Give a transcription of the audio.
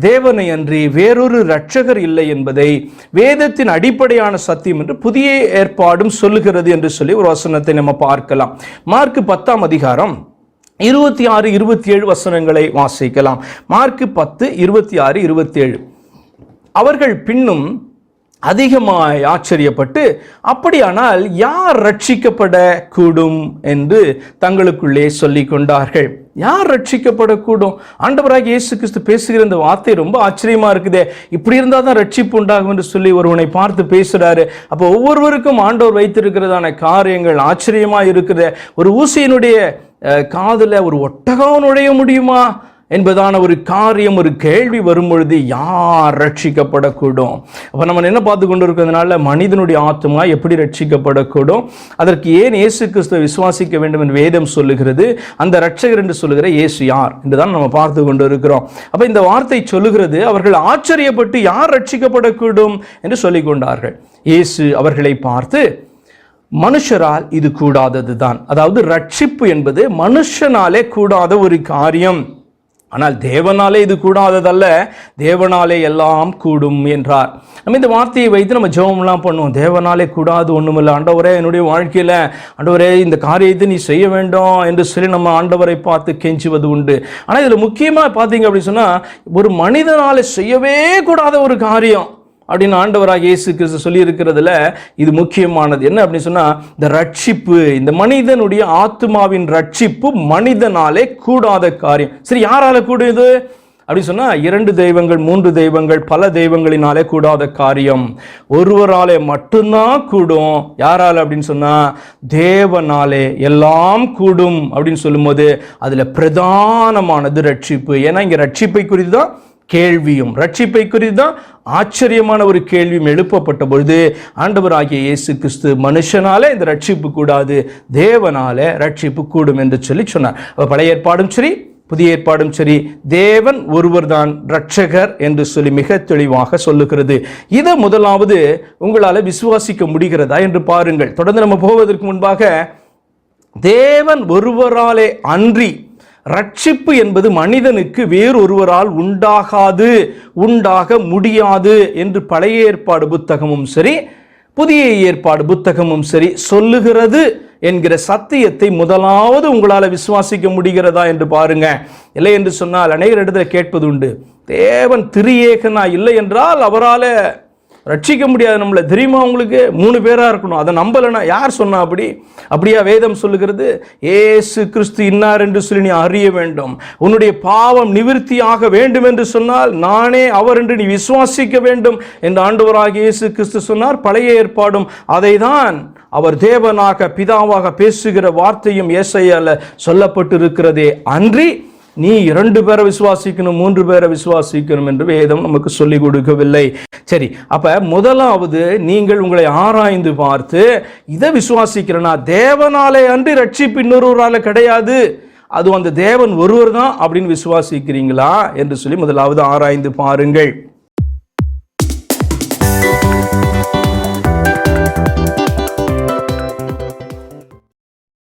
தேவனை அன்றி வேறொரு இரட்சகர் இல்லை என்பதை வேதத்தின் அடிப்படையான சத்தியம் என்று புதிய ஏற்பாடும் சொல்லுகிறது என்று சொல்லி ஒரு வசனத்தை நம்ம பார்க்கலாம். மார்க் பத்தாம் அதிகாரம் இருபத்தி ஆறு இருபத்தி ஏழு வசனங்களை வாசிக்கலாம். மார்க் பத்து இருபத்தி ஆறு இருபத்தி ஏழு. அவர்கள் பின்னும் அதிகமாய் ஆச்சரியப்பட்டு அப்படியானால் யார் ரட்சிக்கப்பட கூடும் என்று தங்களுக்குள்ளே சொல்லிக் கொண்டார்கள். யார் ரட்சிக்கப்படக்கூடும்? ஆண்டவராக இயேசு கிறிஸ்து பேசுகிற இந்த வார்த்தை ரொம்ப ஆச்சரியமா இருக்குதே. இப்படி இருந்தால் தான் ரட்சிப்பு உண்டாகும் என்று சொல்லி ஒருவனை பார்த்து பேசுறாரு. அப்போ ஒவ்வொருவருக்கும் ஆண்டவர் வைத்திருக்கிறதான காரியங்கள் ஆச்சரியமா இருக்குது. ஒரு ஊசியினுடைய காதில் ஒரு ஒட்டகம் நுழைய முடியுமா? என்பதான ஒரு காரியம் ஒரு கேள்வி வரும்பொழுது யார் ரட்சிக்கப்படக்கூடும்? அப்போ நம்ம என்ன பார்த்து கொண்டு இருக்கிறதுனால மனிதனுடைய ஆத்மா எப்படி ரட்சிக்கப்படக்கூடும்? அதற்கு ஏன் இயேசு கிறிஸ்துவை விசுவாசிக்க வேண்டும் என்று வேதம் சொல்லுகிறது? அந்த ரட்சகர் என்று சொல்லுகிற இயேசு யார்? என்றுதான் நம்ம பார்த்து கொண்டு இருக்கிறோம் அப்போ இந்த வார்த்தை சொல்லுகிறது அவர்கள் ஆச்சரியப்பட்டு யார் ரட்சிக்கப்படக்கூடும் என்று சொல்லிக் கொண்டார்கள். இயேசு அவர்களை பார்த்து மனுஷரால் இது கூடாதது தான் அதாவது ரட்சிப்பு என்பது மனுஷனாலே கூடாத ஒரு காரியம். ஆனால் தேவனாலே இது கூடாததல்ல தேவனாலே எல்லாம் கூடும் என்றார். நம்ம இந்த வார்த்தையை வைத்து நம்ம ஜெபம்லாம் பண்ணுவோம். தேவனாலே கூடாது ஒன்றுமில்லை ஆண்டவரே என்னுடைய வாழ்க்கையில் ஆண்டவரே இந்த காரியத்தை நீ செய்ய வேண்டும் என்று சொல்லி நம்ம ஆண்டவரை பார்த்து கெஞ்சுவது உண்டு. ஆனால் இதில் முக்கியமாக பார்த்தீங்க அப்படின்னு சொன்னால் ஒரு மனிதனால் செய்யவே கூடாத ஒரு காரியம். அப்படின்னு ஆண்டவராக இயேசு கிறிஸ்து சொல்லியிருக்கிறதுல இது முக்கியமானது. என்ன அப்படின்னு சொன்னால் இந்த ரட்சிப்பு இந்த மனிதனுடைய ஆத்மாவின் ரட்சிப்பு மனிதனாலே கூடாத காரியம். சரி யாரால கூடுது அப்படின்னு சொன்னால் இரண்டு தெய்வங்கள் மூன்று தெய்வங்கள் பல தெய்வங்களினாலே கூடாத காரியம். ஒருவராலே மட்டும்தான் கூடும். யாரால் அப்படின்னு சொன்னால் தேவனாலே எல்லாம் கூடும் அப்படின்னு சொல்லும்போது அதில் பிரதானமானது ரட்சிப்பு. ஏன்னா இங்கே ரட்சிப்பை குறித்து தான் கேள்வியும் ரட்சிப்பை குறித்து தான் ஆச்சரியமான ஒரு கேள்வியும் எழுப்பப்பட்ட பொழுது ஆண்டவராகிய இயேசு கிறிஸ்து மனுஷனாலே இந்த ரட்சிப்பு கூடாது தேவனாலே ரட்சிப்பு கூடும் என்று சொல்லி சொன்னார். பழைய ஏற்பாடும் சரி புதிய ஏற்பாடும் சரி தேவன் ஒருவர்தான் ரட்சகர் என்று சொல்லி மிக தெளிவாக சொல்லுகிறது. இதை முதலாவது உங்களால் விசுவாசிக்க முடிகிறதா என்று பாருங்கள். தொடர்ந்து நம்ம போவதற்கு முன்பாக தேவன் ஒருவராலே அன்றி ரட்சிப்பு என்பது மனிதனுக்கு வேறொருவரால் உண்டாகாது உண்டாக முடியாது என்று பழைய ஏற்பாடு புத்தகமும் சரி புதிய ஏற்பாடு புத்தகமும் சரி சொல்லுகிறது என்கிற சத்தியத்தை முதலாவது உங்களால் விசுவாசிக்க முடிகிறதா என்று பாருங்க. இல்லை என்று சொன்னால் அநேகர் இடத்துல கேட்பது உண்டு தேவன் திரியேகனா இல்லை என்றால் அவரால் ரட்சிக்க முடியாது நம்மளை. தெரியுமா உங்களுக்கு? மூணு பேராக இருக்கணும். அதை நம்பலைன்னா யார் சொன்னா அப்படி? அப்படியா வேதம் சொல்லுகிறது ஏசு கிறிஸ்து இன்னார் என்று சொல்லி நீ அறிய வேண்டும். உன்னுடைய பாவம் நிவிர்த்தியாக வேண்டும் என்று சொன்னால் நானே அவர் என்று நீ விசுவாசிக்க வேண்டும் என்று ஆண்டவராக இயேசு கிறிஸ்து சொன்னார். பழைய ஏற்பாடும் அதை தான் அவர் தேவனாக பிதாவாக பேசுகிற வார்த்தையும் ஏசையால சொல்லப்பட்டிருக்கிறதே. அன்றி நீ இரண்டு பேரை விசுவாசிக்கணும் மூன்று பேரை விசுவாசிக்கணும் என்று வேதம் நமக்கு சொல்லிக் கொடுக்கவில்லை. சரி அப்போ முதலாவது நீங்கள் உங்களை ஆராய்ந்து பார்த்து இதை விசுவாசிக்கிறனா? தேவனாலே அன்றி ரட்சிப்பு இன்னொருவரால் கிடையாது. அது அந்த தேவன் ஒருவர் தான் அப்படின்னு விசுவாசிக்கிறீங்களா? என்று சொல்லி முதலாவது ஆராய்ந்து பாருங்கள்.